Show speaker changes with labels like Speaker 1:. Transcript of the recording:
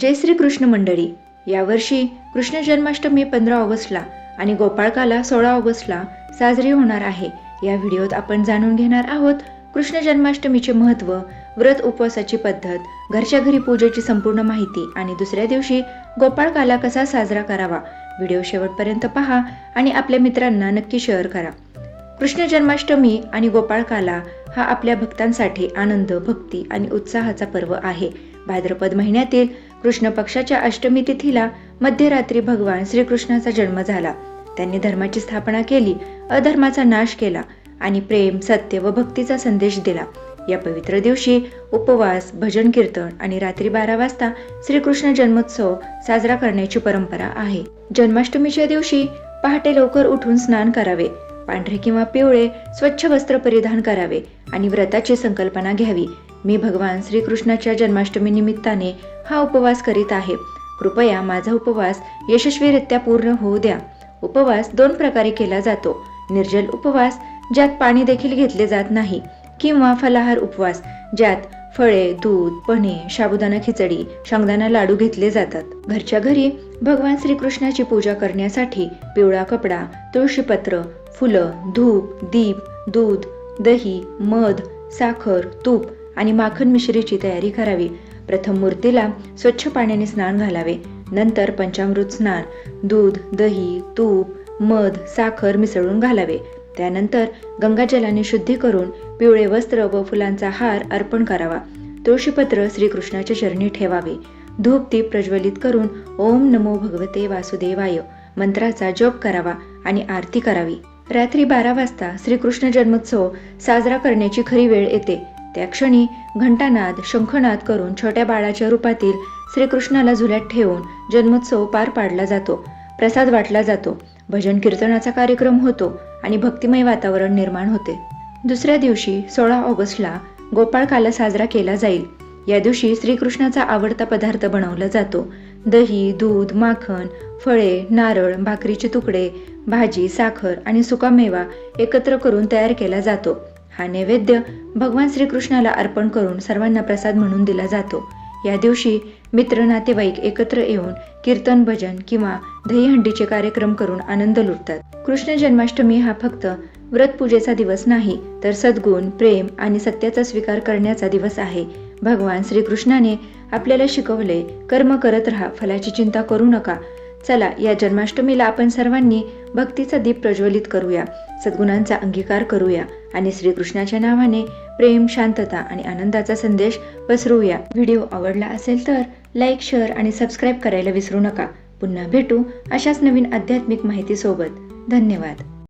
Speaker 1: जय श्री कृष्ण मंडळी. यावर्षी कृष्ण जन्माष्टमी पंधरा ऑगस्टला आणि गोपाळकाला सोळा ऑगस्टला साजरी होणार आहे. या व्हिडिओत आपण जाणून घेणार आहोत कृष्ण जन्माष्टमीचे महत्त्व व्रत उपवासाची पद्धत घरच्या घरी पूजेची संपूर्ण माहिती आणि दुसऱ्या दिवशी गोपाळकाला कसा साजरा करावा. व्हिडिओ शेवटपर्यंत पहा आणि आपल्या मित्रांना नक्की शेअर करा. कृष्ण जन्माष्टमी आणि गोपाळकाला हा आपल्या भक्तांसाठी आनंद भक्ती आणि उत्साहाचा पर्व आहे. भाद्रपद महिन्यातील कृष्ण पक्षाच्या अष्टमी तिथीला मध्यरात्री भगवान श्रीकृष्णाचा जन्म झाला. त्यांनी धर्माची स्थापना केली अधर्माचा नाश केला आणि प्रेम सत्य व भक्तीचा संदेश दिला. या पवित्र दिवशी उपवास भजन कीर्तन आणि रात्री बारा वाजता श्रीकृष्ण जन्मोत्सव साजरा करण्याची परंपरा आहे. जन्माष्टमीच्या दिवशी पहाटे लवकर उठून स्नान करावे पांढरे किंवा पिवळे स्वच्छ वस्त्र परिधान करावे आणि व्रताची संकल्पना घ्यावी. मी भगवान श्रीकृष्णाच्या जन्माष्टमी निमित्ताने हा उपवास करीत आहे. कृपया माझा उपवास यशस्वीरित्या पूर्ण होऊ द्या. उपवास दोन प्रकारे केला जातो. निर्जल उपवास ज्यात पाणी देखील घेतले जात नाही किंवा फलाहार उपवास ज्यात फळे दूध पणे साबुदाणा खिचडी शेंगदाणा लाडू घेतले जातात. घरच्या घरी भगवान श्रीकृष्णाची पूजा करण्यासाठी पिवळा कपडा तुळशीपत्र फुलं धूप दीप दूध दही मध साखर तूप आणि माखन मिश्रीची तयारी करावी. प्रथम मूर्तीला स्वच्छ पाण्याने स्नान घालावे. नंतर पंचामृत स्नान दूध दही तूप मध साखर मिसळून घालावे. त्यानंतर गंगाजलाने शुद्धी करून पिवळे वस्त्र व फुलांचा हार अर्पण करावा. तुळशीपत्र श्रीकृष्णाच्या चरणी ठेवावे. धूप दीप प्रज्वलित करून ओम नमो भगवते वासुदेवाय. मंत्राचा जप करावा आणि आरती करावी. रात्री बारा वाजता श्रीकृष्ण जन्मोत्सव साजरा करण्याची खरी वेळ येते. त्या क्षणी घंटानाद शंखनाद करून छोट्या बाळाच्या रूपातील श्रीकृष्णाला झुल्यात ठेवून जन्मोत्सव पार पाडला जातो प्रसाद वाटला जातो भजन कीर्तनाचा कार्यक्रम होतो आणि भक्तिमय वातावरण निर्माण होते. दुसऱ्या दिवशी सोळा ऑगस्टला गोपाळ काला साजरा केला जाईल. या दिवशी श्रीकृष्णाचा आवडता पदार्थ बनवला जातो. दही दूध माखण फळे नारळ भाकरीचे तुकडे भाजी साखर आणि सुकामेवा एकत्र करून तयार केला जातो. हा नैवेद्य भगवान श्रीकृष्णाला अर्पण करून सर्वांना प्रसाद म्हणून दिला जातो. या दिवशी मित्र नातेवाईक एकत्र येऊन कीर्तन भजन किंवा दहीहंडीचे कार्यक्रम करून आनंद लुटतात. कृष्ण जन्माष्टमी हा फक्त व्रत पूजेचा दिवस नाही तर सद्गुण प्रेम आणि सत्याचा स्वीकार करण्याचा दिवस आहे. भगवान श्रीकृष्णाने आपल्याला शिकवले कर्म करत राहा फलाची चिंता करू नका. चला या जन्माष्टमीला आपण सर्वांनी भक्तीचा दीप प्रज्वलित करूया सद्गुणांचा अंगीकार करूया आणि श्रीकृष्णाच्या नावाने प्रेम शांतता आणि आनंदाचा संदेश पसरवूया. व्हिडिओ आवडला असेल तर लाईक शेअर आणि सबस्क्राईब करायला विसरू नका. पुन्हा भेटू अशाच नवीन आध्यात्मिक माहितीसोबत. धन्यवाद.